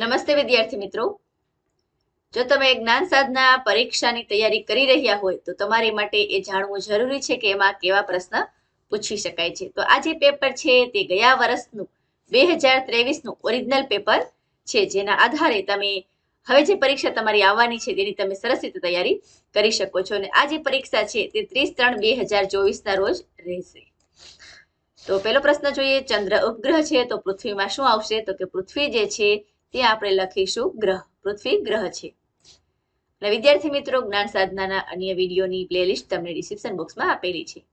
નમસ્તે વિદ્યાર્થી મિત્રો. જો તમે જ્ઞાન સાધના પરીક્ષાની તૈયારી કરી રહ્યા હોય, તો તમારી માટે એ જાણવું જરૂરી છે કે એમાં કેવા પ્રશ્ન પૂછી શકાય છે. તો આ જે પેપર છે તે ગયા વર્ષનું, બે હજાર ત્રેવીસનું ઓરિજિનલ પેપર છે, જેના આધારે તમે હવે જે પરીક્ષા તમારી આવવાની છે તેની તમે સરસ રીતે તૈયારી કરી શકો છો. અને આ જે પરીક્ષા છે તે ત્રીસ ત્રણ બે હજાર ચોવીસના રોજ રહેશે. તો પહેલો પ્રશ્ન જોઈએ, ચંદ્ર ઉપગ્રહ છે, તો પૃથ્વીમાં શું આવશે? તો કે પૃથ્વી જે છે તે આપણે લખીશું ગ્રહ. પૃથ્વી ગ્રહ છે. અને વિદ્યાર્થી મિત્રો, જ્ઞાન સાધનાના અન્ય વિડીયોની પ્લેલિસ્ટ તમને ડિસ્ક્રિપ્શન બોક્સમાં આપેલી છે.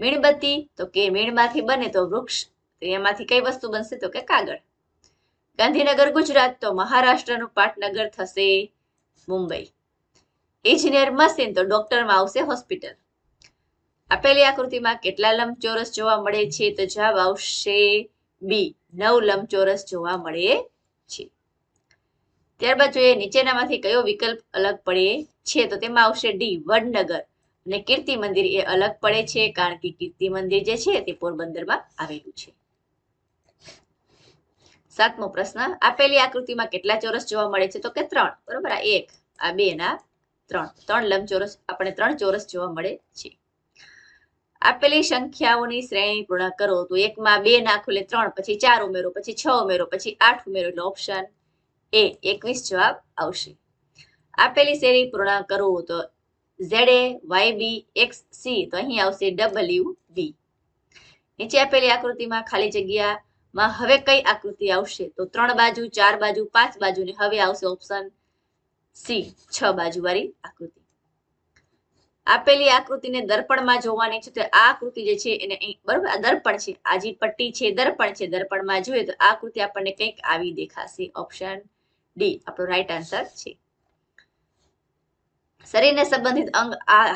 મીણબત્તી, તો કે મીણમાંથી બને તો વૃક્ષ, તો એમાંથી કઈ વસ્તુ બનશે તો કે કાગળ. ગાંધીનગર, ગુજરાત, તો મહારાષ્ટ્રનું પાટનગર થશે મુંબઈ. ઇજનેર મશીન, તો ડોક્ટરમાં આવશે હોસ્પિટલ. આપેલી આકૃતિમાં કેટલા લંબચોરસ જોવા મળે છે? તો જવાબ આવશે બી, નવ લંબચોરસ જોવા મળે ત્યારબાદ જોઈએ, નીચેનામાંથી કયો વિકલ્પ અલગ પડે છે? તો તેમાં આવશે ડી, વડનગર. અને કીર્તિ મંદિર એ અલગ પડે છે, કારણ કે કીર્તિ મંદિર જે છે તે પોરબંદરમાં આવેલું છે. સાતમો પ્રશ્ન, આપેલી આકૃતિમાં કેટલા ચોરસ જોવા મળે છે? તો કે ત્રણ. બરોબર? આ એક, આ બે ના ત્રણ. ત્રણ લંબચોરસ આપણે ત્રણ ચોરસ જોવા મળે છે. આપેલી સંખ્યાઓની શ્રેણી પૂર્ણ કરો. તો એકમાં બે નાખો એટલે ત્રણ, પછી ચાર ઉમેરો, પછી છ ઉમેરો, પછી આઠ ઉમેરો એટલે ઓપ્શન એ એકવીસ જવાબ આવશે. આપેલી શેરી પૂર્ણ કરવું તો Z, A, Y, B, X, C, તો અહીં આવશે ડબલ્યુ બી નીચે આપેલી આકૃતિમાં ખાલી જગ્યામાં હવે કઈ આકૃતિ આવશે? તો ત્રણ બાજુ, ચાર બાજુ, પાંચ બાજુ ને હવે આવશે ઓપ્શન સી, છ બાજુ વાળી આકૃતિ. આપેલી આકૃતિને દર્પણમાં જોવાની છે, તો આ આકૃતિ જે છે એને બરોબર દર્પણ છે, આ જે પટ્ટી છે, દર્પણ છે, દર્પણમાં જોઈએ તો આ આકૃતિ આપણને કંઈક આવી દેખાશે, ઓપ્શન ડી આપણો રાઈટ આન્સર છે. શરીરને સંબંધિત અંગ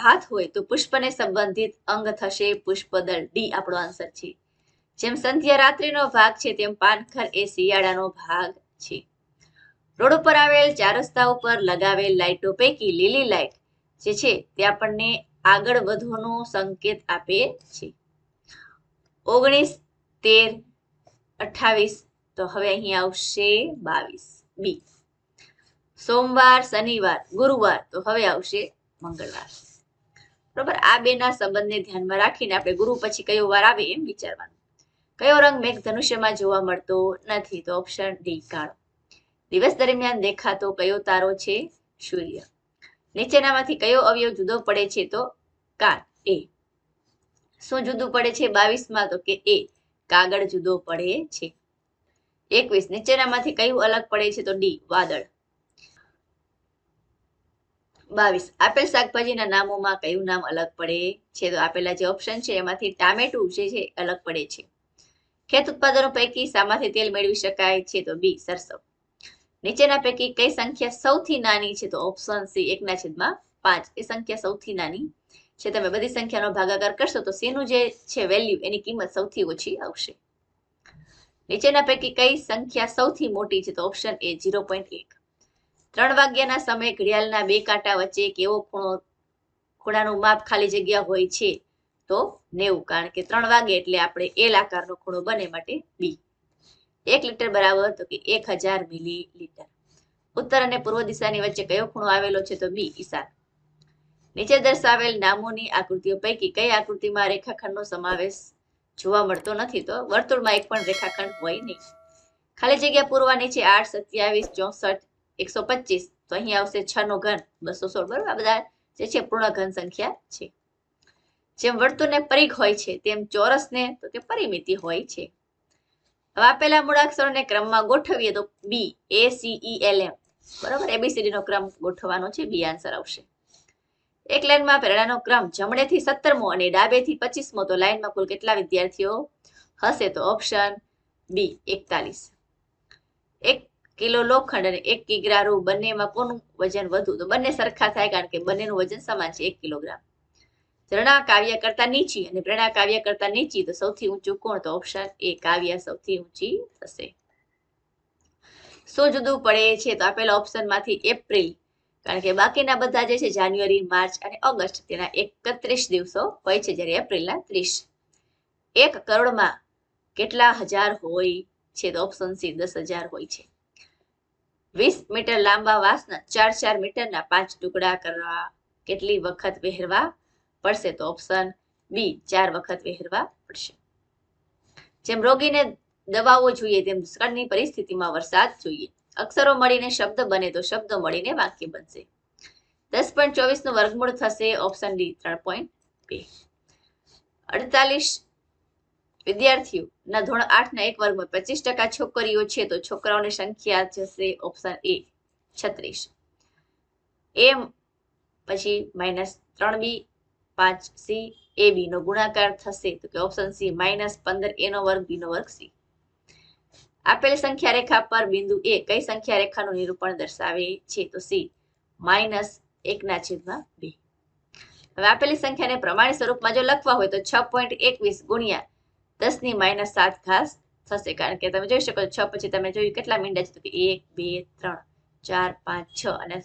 હાથ હોય તો પુષ્પને સંબંધિત અંગ થશે. પુષ્પદળ ડી આપણો આન્સર છે. જેમ સંધ્યા રાત્રિનો ભાગ છે, તેમ પાનખર એ શિયાળાનો ભાગ છે. રોડ ઉપર આવેલ ચાર રસ્તા ઉપર લગાવેલ લાઇટો પૈકી લીલી લાઇટ જે છે, તે આપણને આગળ વધવાનો સંકેત આપે છે. ઓગણીસ, તેર અઠાવીસ તો હવે અહીં આવશે બાવીસ. બી સોમવાર, શનિવાર, ગુરુવાર, તો હવે આવશે મંગળવાર. બરોબર? આ બે ના સંબંધને ધ્યાનમાં રાખીને આપણે ગુરુ પછી કયો વાર આવે એમ વિચારવાનું. કયો રંગ મેઘ ધનુષ્યમાં જોવા મળતો નથી તો ઓપ્શન ડી, કાળો. દિવસ દરમિયાન દેખાતો કયો તારો છે? સૂર્ય. નીચેનામાંથી કયો અવયવ જુદો પડે છે તો કાન? એ. શું જુદું પડે છે બાવીસમાં? તો કે એ. કાગળ જુદો પડે છે. એકવીસ. નીચેનામાંથી કયું અલગ પડે છે તો ડી, વાદળ. બાવીસ. આપેલ શાકભાજીના નામોમાં કયું નામ અલગ પડે છે? તો આપેલા જે ઓપ્શન છે, એમાંથી ટામેટું જે છે અલગ પડે છે. ખેત ઉત્પાદનો પૈકી શામાંથી તેલ મેળવી શકાય છે, તો બી, સરસવ. નીચેના પૈકી કઈ સંખ્યા સૌથી નાની છે? તો ઓપ્શન સી, એકના છેદમાં પાંચ. એ સંખ્યા સૌથી નાની છે. તમે બધી સંખ્યાનો ભાગાકાર કરશો, તો સીનું જે છે વેલ્યુ એની કિંમત સૌથી ઓછી આવશે. નીચેના પૈકી કઈ સંખ્યા સૌથી મોટી છે? તો ઓપ્શન એ ઝીરો પોઈન્ટ એક. ત્રણ વાગ્યાના સમયે ઘડિયાળના બે કાંટા વચ્ચે કેવો ખૂણો, ખૂણાનું માપ ખાલી જગ્યા હોય છે તો નેવું, કારણ કે ત્રણ વાગે એટલે આપણે એલ આકારનો ખૂણો બને માટે બી એક લીટર બરાબર તો કે એક હજાર મિલી લીટર ઉત્તર અને પૂર્વ દિશાની વચ્ચે કયો ખૂણો આવેલો છે તો બી ઈશાન. નીચે દર્શાવેલ નામોની આકૃતિઓ પૈકી કઈ આકૃતિમાં રેખાખંડનો સમાવેશ જોવા મળતો નથી તો વર્તુળમાં એક પણ રેખાખંડ હોય નહીં. ખાલી જગ્યા પૂરવા છે આઠ, સત્યાવીસ, ચોસઠ એકસો પચીસ. તો અહીં આવશે છ નો ઘન. બસો સોળ, બરોબર? આ બધા જે છે પૂર્ણ ઘન સંખ્યા છે. જેમ વર્તુળને પરિઘ હોય છે, તેમ ચોરસને તો કે પરિમિતિ હોય છે. હવે આપેલા મૂળાક્ષરોને ક્રમમાં ગોઠવીએ તો બી A C E L M બરાબર? એબીસીડી નો ક્રમ ગોઠવવાનો છે બી આન્સર આવશે. એક લાઈનમાં પ્રેરણાનો ક્રમ જમણેથી સત્તરમો અને ડાબેથી પચીસમો. તો લાઈનમાં કુલ કેટલા વિદ્યાર્થીઓ હશે? તો ઓપ્શન બી એકતાલીસ. એક કિલો લોખંડ અને એક કિગ્રા રૂ બંનેમાં કોનું વજન વધુ? તો બંને સરખા થાય કારણ કે બંનેનું વજન સમાન છે એક કિલોગ્રામ. ઝરણા કાવ્ય કરતા નીચી અને પ્રેરણા કાવ્ય કરતા નીચી, તો સૌથી ઊંચું કોણ? તો ઓપ્શન એ કાવ્ય સૌથી ઊંચી થશે. શું જુદું પડે છે, તો આપેલા ઓપ્શનમાંથી એપ્રિલ, કારણ કે બાકીના બધા જે છે જાન્યુઆરી, માર્ચ અને ઓગસ્ટ, તેના એકત્રીસ દિવસો હોય છે જ્યારે એપ્રિલના ત્રીસ. એક કરોડમાં કેટલા હજાર હોય છે? તો ઓપ્શન સી દસ હજાર હોય છે. વીસ મીટર લાંબા વાંસના, ચાર ચાર મીટરના પાંચ ટુકડા કરવા કેટલી વખત વહેરવા પડશે તો ઓપ્શન બી, ચાર વખત વહેરવા પડશે. જેમ રોગીને દવાઓ જોઈએ, તેમ દુષ્કાળની પરિસ્થિતિમાં વરસાદ જોઈએ. અક્ષરો મળીને શબ્દ બને તો શબ્દો મળીને વાક્ય બનશે. દસ પોઈન્ટ ચોવીસનું વર્ગમૂળ થશે ઓપ્શન ડી, ત્રણ પોઈન્ટ બે. અડતાલીસ વિદ્યાર્થીઓના ધોરણ આઠના એક વર્ગમાં પચીસ ટકા છોકરીઓ છે તો છોકરાઓની સંખ્યા જશે ઓપ્શન એ છત્રીસ. એમ પછી માઇનસ ત્રણ બી પાંચ સી એ બી નો ગુણાકાર થશે તો કે ઓપ્શન સી માઇનસ પંદર એનો વર્ગ બી નો વર્ગ સી આપેલ સંખ્યા રેખા પર બિંદુ એ કઈ સંખ્યા રેખાનું નિરૂપણ દર્શાવે છે તો સી માઇનસ એકના છેદમાં બે. હવે આપેલી સંખ્યાને પ્રમાણિત સ્વરૂપમાં જો લખવા હોય તો છ પોઈન્ટ એકવીસ ગુણ્યા દસની માઇનસ સાત ઘાસ થશે કારણ કે તમે જોઈ શકો છ પછી તમે જોયું કેટલા મીંડા છે તો કે એક, બે, ત્રણ, ચાર, પાંચ, છ અને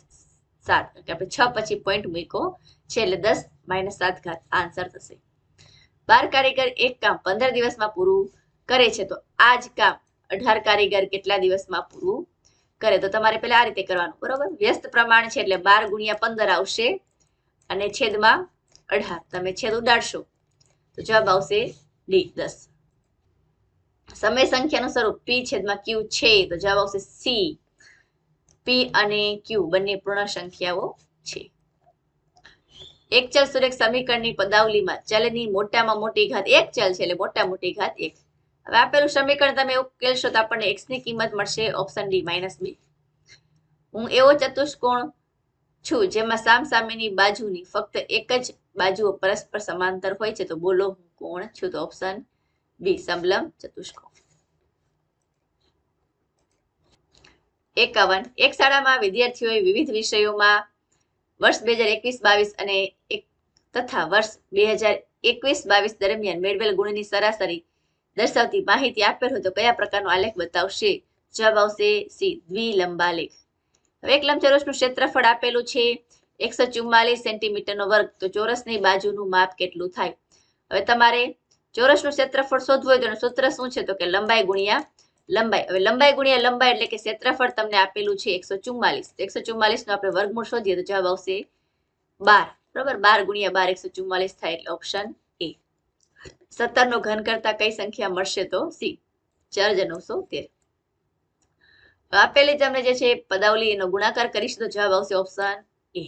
સાત. કે આપણે છ પછી પોઈન્ટ મૂકો છે એટલે દસ માઇનસ સાત ઘાત આન્સર થશે. બાર કારીગર એક કામ પંદર દિવસમાં પૂરું કરે છે તો આ જ કામ અઢાર કારીગર કેટલા દિવસમાં પૂરું કરે? તો તમારે પહેલા આ રીતે કરવાનું, બરોબર? વ્યસ્ત પ્રમાણ છે એટલે બાર ગુણ્યા પંદર આવશે અને છેદમાં અઢાર. તમે છેદ ઉડાડશો તો જવાબ આવશે ડી દસ સમય સંખ્યાનું સ્વરૂપ પી છેદમાં ક્યુ છે, તો જવાબ આવશે સી પી અને ક્યુ બંને પૂર્ણ સંખ્યાઓ છે. એક ચલ સુરેખ સમીકરણની પદાવલીમાં ચલની મોટામાં મોટી ઘાત એક ચલ છે, એટલે મોટા મોટી ઘાત એક. હવે આપેલું સમીકરણ તમે ઉકેલશો તો આપણને એક્સની કિંમત મળશે ઓપ્શન ડી માઇનસ બી હું એવો ચતુષ્કોણ છું. જેમાં સામ સામેની બાજુની ફક્ત એક જ બાજુઓ પરસ્પર સમાંતર હોય છે. તો બોલો, હું કોણ છું? તો ઓપ્શન બી સમલમ ચતુષ્કોણ. એકાવન. એક શાળામાં વિદ્યાર્થીઓએ વિવિધ વિષયોમાં વર્ષ બે હજાર એકવીસ બાવીસ અને એક તથા વર્ષ બે હજાર એકવીસ બાવીસ દરમિયાન મેળવેલ ગુણની સરાસરી દર્શાવતી માહિતી આપેલ હોય તો કયા પ્રકારનો આલેખ બતાવશે? જવાબ આવશે સી, દ્વિલંબાલેખ. હવે એક લંબચોરસનું ક્ષેત્રફળ આપેલું છે એકસો ચુમ્માલીસ સેન્ટીમીટરનો વર્ગ. તો ચોરસની બાજુનું માપ કેટલું થાય? હવે તમારે ચોરસનું ક્ષેત્રફળ શોધવું હોય તો સૂત્ર શું છે? તો કે લંબાઈ ગુણ્યા લંબાઈ. હવે લંબાઈ ગુણ્યા લંબાઈ એટલે કે ક્ષેત્રફળ તમને આપેલું છે એકસો ચુમ્માલીસ એકસો ચુમ્માલીસનું આપણે વર્ગમૂળ શોધીએ તો જવાબ આવશે બાર. બરોબર? બાર ગુણ્યા બાર એકસો ચુમ્માલીસ થાય એટલે ઓપ્શન એ. સત્તરનો ઘન કરતા કઈ સંખ્યા મળશે તો સી? ચાર હજાર નવસો તેર. આપેલી તમને જે છે પદાવલી એનો ગુણાકાર કરીશું, તો જવાબ આવશે ઓપ્શન એ.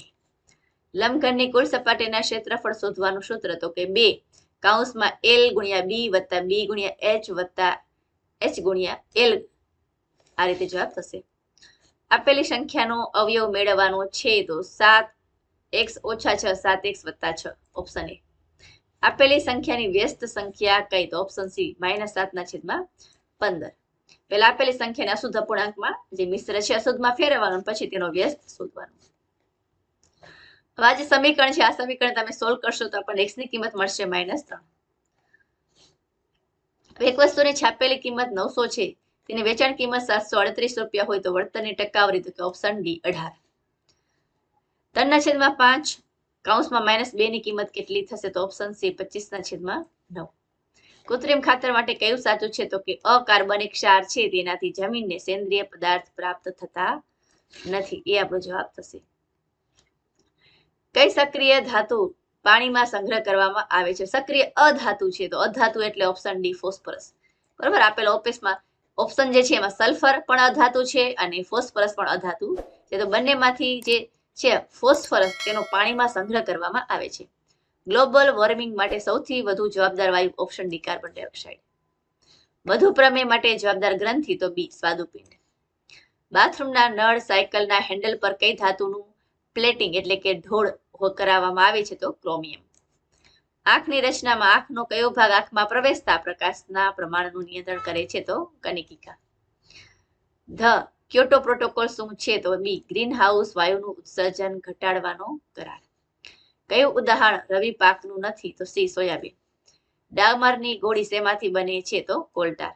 લંબઘનની કુલ સપાટીના ક્ષેત્રફળ શોધવાનું સૂત્ર તો કે બે. કાઉન્સમાં એલ ગુણ્યા બી વત્તા બી ગુણ્યા એચ વત્તા એચ ગુણ્યા એલ. આ રીતે જવાબ થશે. આપેલી સંખ્યાનો અવયવ મેળવવાનો છે તો સાત એક્સ ઓછા છ, સાત એક્સ વત્તા છ. Option A. આપેલી સંખ્યાની વ્યસ્ત સંખ્યા કઈ? તો ઓપ્શન સી, માઇનસ સાતના છેદમાં પંદર. પેલા આપેલી સંખ્યાને અશુદ્ધ અપૂર્ણાંકમાં જે મિશ્ર છે અશુદ્ધમાં ફેરવવાનું, પછી તેનો વ્યસ્ત શોધવાનો. હવે આ જે સમીકરણ છે, આ સમીકરણ તમે સોલ્વ કરશો તો આપણને એક્સની કિંમત મળશે માઇનસ ત્રણ. એક વસ્તુની છાપેલી કિંમત નવસો છે, તેની વેચાણ કિંમત સાતસો અડત્રીસ રૂપિયા હોય તો વળતરની ટકાવારી તો કે ઓપ્શન ડી અઢાર. ત્રણના છેદમાં પાંચ કાઉન્સમાં માઇનસ બે ની કિંમત કેટલી થશે તો ઓપ્શન સી પચીસ ના છેદમાં નવ. કૃત્રિમ ખાતર માટે કયું સાચું છે તો કે અકાર્બનિક ક્ષાર છે? તેનાથી જમીનને સેન્દ્રિય પદાર્થ પ્રાપ્ત થતા નથી. એ આપણો જવાબ થશે. કઈ સક્રિય ધાતુ પાણીમાં સંગ્રહ કરવામાં આવે છે? સક્રિય અધાતુ છે તો અધાતુ એટલે ઓપ્શન ડી ફોસ્ફરસ બરાબર? આપેલા ઓફિસમાં ઓપ્શન જે છે એમાં સલ્ફર પણ અધાતુ છે અને ફોસ્ફરસ પણ અધાતુ છે. તો બંનેમાંથી જે છે ફોસ્ફરસ તેનો પાણીમાં સંગ્રહ કરવામાં આવે છે. ગ્લોબલ વોર્મિંગ માટે સૌથી વધુ જવાબદાર વાયુ ઓપ્શન ડી કાર્બન ડાયોક્સાઇડ વધુ પ્રમેય માટે જવાબદાર ગ્રંથિ તો બી સ્વાદુપિંડ. બાથરૂમના નળ સાયકલના હેન્ડલ પર કઈ ધાતુનું પ્લેટિંગ એટલે કે ઢોળ કરાવવામાં આવે છે તો ક્રોમિયમ આંખની રચનામાં આંખનો કયો ભાગ આંખમાં પ્રવેશતા પ્રકાશના પ્રમાણનું નિયંત્રણ કરે છે તો કનિકિકા. ધ ક્યોટો પ્રોટોકોલ શું છે તો બી ગ્રીન હાઉસ વાયુનું ઉત્સર્જન ઘટાડવાનો કરાર. કયું ઉદાહરણ રવિ પાકનું નથી તો સી સોયાબીન. ડામરની ગોળી શેમાંથી બને છે તો કોલ્ટાર.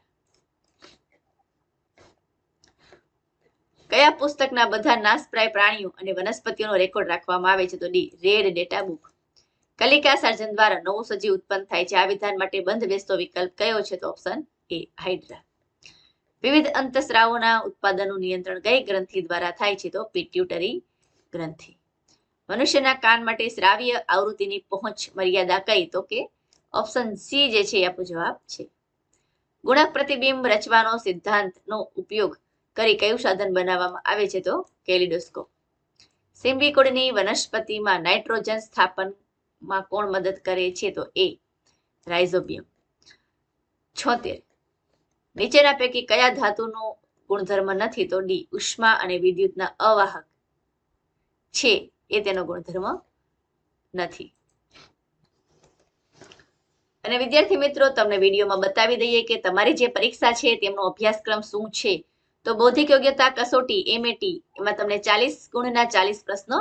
કયા પુસ્તકના બધા નાશપ્રાય પ્રાણીઓ અને વનસ્પતિઓનો રેકોર્ડ રાખવામાં આવે છે તો ડી, રેડ ડેટા બુક. કલિકા સર્જન દ્વારા નવું સજીવ ઉત્પન્ન થાય છે. આ વિધાન માટે બંધ બેસતો વિકલ્પ કયો છે તો ઓપ્શન એ, હાઇડ્રા. વિવિધ અંતસ્રાવોના ઉત્પાદનનું નિયંત્રણ કઈ ગ્રંથિ દ્વારા થાય છે તો પિટ્યુટરી ગ્રંથિ. મનુષ્યના કાન માટે શ્રાવ્ય આવૃત્તિની પહોંચ મર્યાદા કઈ? તો કે ઓપ્શન સી જે છે આપણો જવાબ છે. ગુણક પ્રતિબિંબ રચવાનો સિદ્ધાંતનો ઉપયોગ કરી કયું સાધન બનાવવામાં આવે છે? તો કેલિડોસ્કોપ. સિમ્બિકોડની વનસ્પતિમાં નાઇટ્રોજન સ્થાપનમાં કોણ મદદ કરે છે? તો એ રાઇઝોબિયમ. છોતેર. નીચેના પૈકી કયા ધાતુનો ગુણધર્મ નથી? તો ડી ઉષ્મા અને વિદ્યુતના અવાહક. છે. એ તેનો ગુણધર્મ નથી. અને વિદ્યાર્થી મિત્રો, તમને વિડીયોમાં બતાવી દઈએ કે તમારી જે પરીક્ષા છે, તેમનો અભ્યાસક્રમ શું છે? તો બૌદ્ધિક યોગ્યતા, કસોટી એમએટી એમાં તમને ચાલીસ ગુણના ચાલીસ પ્રશ્નો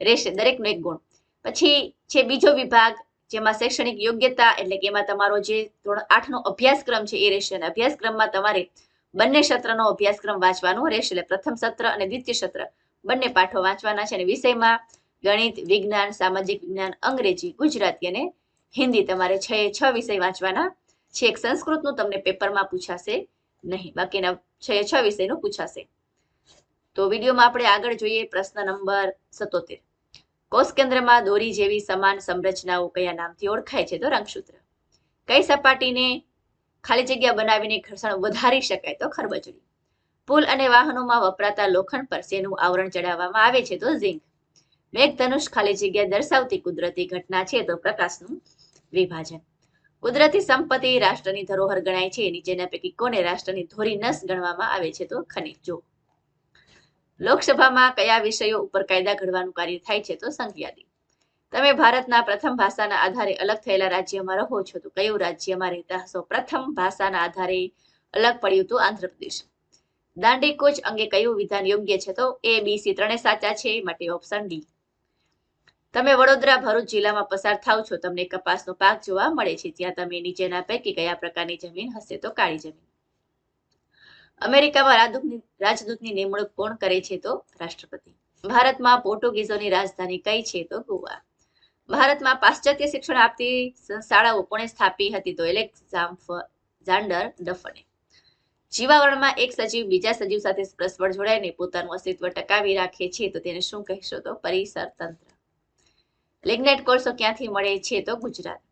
રહેશે, દરેકનો એક ગુણ. પછી છે બીજો વિભાગ, જેમાં શૈક્ષણિક યોગ્યતા એટલે કે એમાં તમારો જે ધોરણ આઠનો અભ્યાસક્રમ છે, એ રહેશે. અને અભ્યાસક્રમમાં તમારે બંને સત્રનો અભ્યાસક્રમ વાંચવાનો રહેશે. એટલે પ્રથમ સત્ર અને દ્વિતીય સત્ર. બંને પાઠો વાંચવાના છે અને વિષયમાં ગણિત, વિજ્ઞાન, સામાજિક વિજ્ઞાન, અંગ્રેજી, ગુજરાતી અને હિન્દી તમારે છ એ છ વિષય વાંચવાના છે. એક સંસ્કૃતનું તમને પેપરમાં પૂછાશે નહીં. બાકીના છ એ છ વિષયનું પૂછાશે. તો વિડીયોમાં આપણે આગળ જોઈએ પ્રશ્ન નંબર સતોતેર કોષ કેન્દ્રમાં દોરી જેવી સમાન સંરચનાઓ કયા નામથી ઓળખાય છે? તો રંગસૂત્ર. કઈ સપાટીને ખાલી જગ્યા બનાવીને ઘર્ષણ વધારી શકાય? તો ખરબચડી. પુલ અને વાહનોમાં વપરાતા લોખંડ પર શેનું આવરણ ચડાવવામાં આવે છે તો ઝીંક. મેઘધનુષ ખાલી જગ્યા દર્શાવતી કુદરતી ઘટના છે તો પ્રકાશનું વિભાજન. કુદરતી સંપત્તિ રાષ્ટ્રની ધરોહર ગણાય છે નીચેના પૈકી કોને રાષ્ટ્રની ધોરી નસ ગણવામાં આવે છે તો ખનિજ? જો. લોકસભામાં કયા વિષયો ઉપર કાયદા ઘડવાનું કાર્ય થાય છે તો સંખ્યાદી તમે ભારતના પ્રથમ ભાષાના આધારે અલગ થયેલા રાજ્યમાં રહો છો તો કયું રાજ્યમાં રહેતા હશો? પ્રથમ ભાષાના આધારે અલગ પડ્યું તો આંધ્રપ્રદેશ. દાંડી કૂચ અંગે કયું વિધાન યોગ્ય છે? તો એ બી સી ત્રણે સાચા છે. માટે ઓપ્શન ડી તમે વડોદરા, ભરૂચ જિલ્લામાં પસાર થાવ છો. તમને કપાસનો પાક જોવા મળે છે. ત્યાં તમે નીચેના પૈકી કયા પ્રકારની જમીન હશે તો કાળી જમીન. અમેરિકામાં રાજદૂતની નિમણૂક કોણ કરે છે? તો રાષ્ટ્રપતિ. ભારતમાં પોર્ટુગીઝોની રાજધાની કઈ છે? તો ગોવા. ભારતમાં પાશ્ચાત્ય શિક્ષણ આપતી શાળાઓ કોણે સ્થાપી હતી? તો એલેક્ઝાન્ડર ડફને. જીવાવરણમાં એક સજીવ બીજા સજીવ સાથે પરસ્પર જોડાઈને પોતાનું અસ્તિત્વ ટકાવી રાખે છે, તો તેને શું કહેશો તો પરિસર તંત્ર. લિગ્નેટ કોલસો ક્યાંથી મળે છે તો ગુજરાત.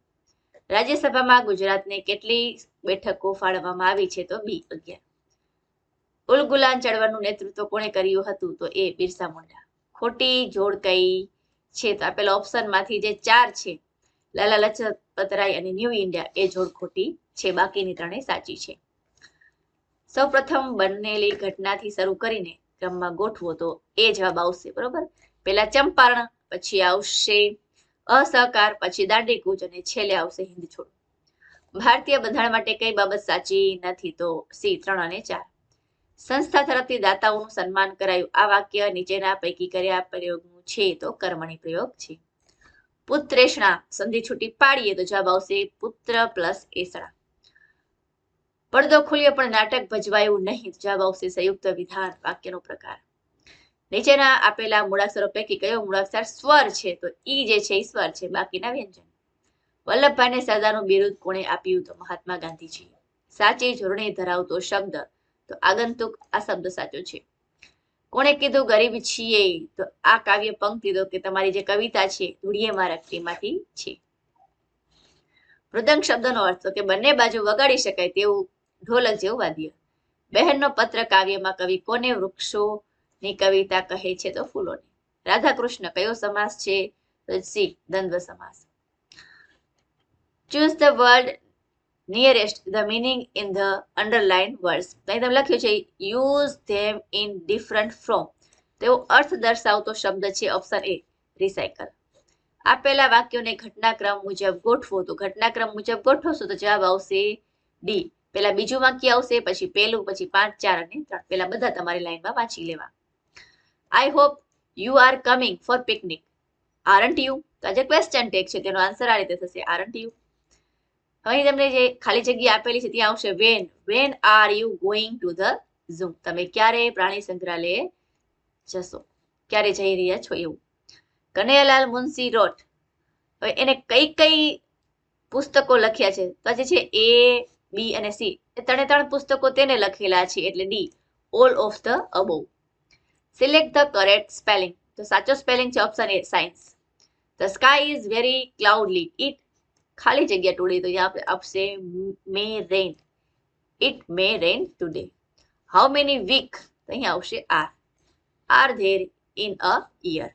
રાજ્યસભામાં ગુજરાતને કેટલી બેઠકો ફાળવવામાં આવી છે તો બી અગિયાર. ઉલગુલાન ચળવળનું નેતૃત્વ કોણે કર્યું હતું તો એ બિરસા મુંડા. ખોટી જોડ કઈ છે તો આપેલા ઓપ્શનમાંથી જે ચાર છે, લાલા લજપત અને ન્યૂ ઇન્ડિયા, એ જોડ ખોટી છે, બાકીની ત્રણેય સાચી છે. સૌ પ્રથમ બનેલી ઘટનાથી શરૂ કરીને ક્રમમાં ગોઠવો તો એ જવાબ આવશે, બરોબર? પેલા ચંપારણ, પછી આવશે અસહકાર, પછી દાંડી કૂચ અને છેલ્લે આવશે હિન્દ છોડ ભારતીય બંધારણ માટે કઈ બાબત સાચી નથી તો સી, ત્રણ અને ચાર. સંસ્થા તરફથી દાતાઓનું સન્માન કરાયું. આ વાક્ય નીચેના પૈકી કર્યા પ્રયોગનું છે તો કર્મણી પ્રયોગ છે. પુત્રેષણા, સંધિ છૂટી પાડીએ તો જવાબ આવશે પુત્ર પ્લસ એસણા. પડદો ખુલ્યો પણ નાટક ભજવાયું નહીં. જવાબ આવશે સંયુક્ત વિધાન વાક્યનો પ્રકાર. નીચેના આપેલા મૂળાક્ષરો પૈકી કયો મૂળાક્ષર સ્વર છે? તો ઈ જે છે એ છે. બાકીના વ્યંજન. વલ્લભભાઈને સરદારનું બિરુદ કોણે આપ્યું? તો મહાત્મા ગાંધીજી સાચી જોડણી ધરાવતો શબ્દ. તો આગંતુક આ શબ્દ સાચો છે. કોણે કીધું, ગરીબ છીએ. તો આ કાવ્ય પંક્તિ તો કે તમારી જે કવિતા છે, ધૂળીએ મારા તેમાંથી છે. મૃદંગ શબ્દનો અર્થ તો કે બંને બાજુ વગાડી શકાય તેવું ઢોલક જેવું વાદ્ય બહેનનો પત્ર કાવ્યમાં કવિ કોને વૃક્ષોની કવિતા કહે છે તો ફૂલોને. રાધાકૃષ્ણ કયો સમાસ છે? તો સી, દ્વંદ્વ સમાસ. Choose the word nearest the meaning in the underline words અહીં તમે લખ્યું છે use them in different from તેવો અર્થ દર્શાવતો શબ્દ છે ઓપ્શન એ રિસાયકલ આપેલા વાક્યોને ઘટનાક્રમ મુજબ ગોઠવો તો ઘટનાક્રમ મુજબ ગોઠવશો તો જવાબ આવશે ડી પેલા બીજું વાક્ય આવશે, પછી પેલું, પછી પાંચ, ચાર અને ત્રણ. પેલા બધા તમારી લાઈનમાં વાંચી લેવા. I hope you are coming for picnic aren't you તો આજે ક્વેશ્ચન ટેક છે, તેનો આન્સર આ રીતે થશે. આરન્ટ યુ હવે તમને જે ખાલી જગ્યા આપેલી છે, ત્યાં આવશે when when are you going to the zoo તમે ક્યારે પ્રાણી સંગ્રહાલયે જશો? ક્યારે જઈ રહ્યા છો એવું? કનૈયાલાલ મુનસી રોટ હવે એને કઈ કઈ પુસ્તકો લખ્યા છે? તો જે છે એ બી અને સી. એ ત્રણે ત્રણ પુસ્તકો તેને લખેલા છે એટલે D. All of the above select the correct spelling તો સાચો સ્પેલિંગ છે option A science the sky is very cloudly it ખાલી જગ્યા ટુડે તો યહાં પે આપશે may rain it may rain today how many week તો અહીંયા આવશે are are there in a year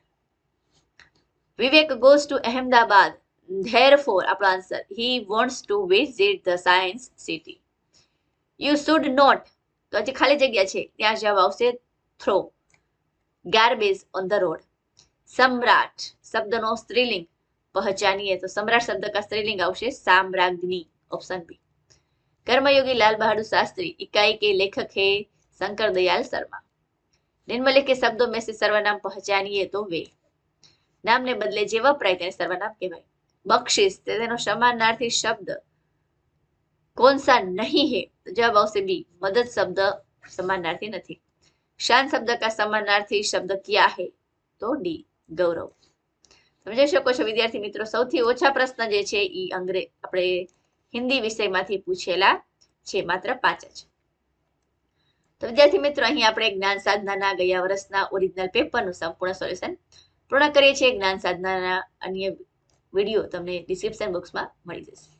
Vivek goes to Ahmedabad therefore આપણો answer he wants to visit the science city you should not તો હજી ખાલી જગ્યા છે ત્યાં જવાબ આવશે throw garbage on the road સમ્રાટ શબ્દનો સ્ત્રીલિંગ પહચાનીએ તો સમ્રાટ શબ્દ કા સ્ત્રીલિંગ આવશે સામ્રાજ્ઞી ઓપ્શન બી कर्मयोगी लाल बहादुर शास्त्री इकाई के लेखक है शंकर दयाल शर्मा निम्नलिखित शब्दों में से सर्वनाम पहचानिए तो वे નામને બદલે જે વપરાય તેને સર્વનામ કહેવાય બક્ષિસ તેનો સમાનાર્થી શબ્દ કોણ સા નહીં હે તો જવાબ આવશે બી મદદ શબ્દ સમાનાર્થી નથી શાન શબ્દ કા સમાનાર્થી શબ્દ ક્યા હે તો ડી ગૌરવ સમજી શકો છો વિદ્યાર્થી મિત્રો સૌથી ઓછા પ્રશ્ન જે છે એ અંગ્રે આપણે હિન્દી વિષયમાંથી પૂછેલા છે માત્ર પાંચ જ તો વિદ્યાર્થી મિત્રો, અહીં આપણે જ્ઞાન સાધનાના ગયા વર્ષના ઓરિજિનલ પેપરનું સંપૂર્ણ સોલ્યુશન પૂર્ણ કરીએ છીએ. જ્ઞાન સાધનાના અન્ય વીડિયો તમને ડિસ્ક્રિપ્શન બોક્સમાં મળી જશે.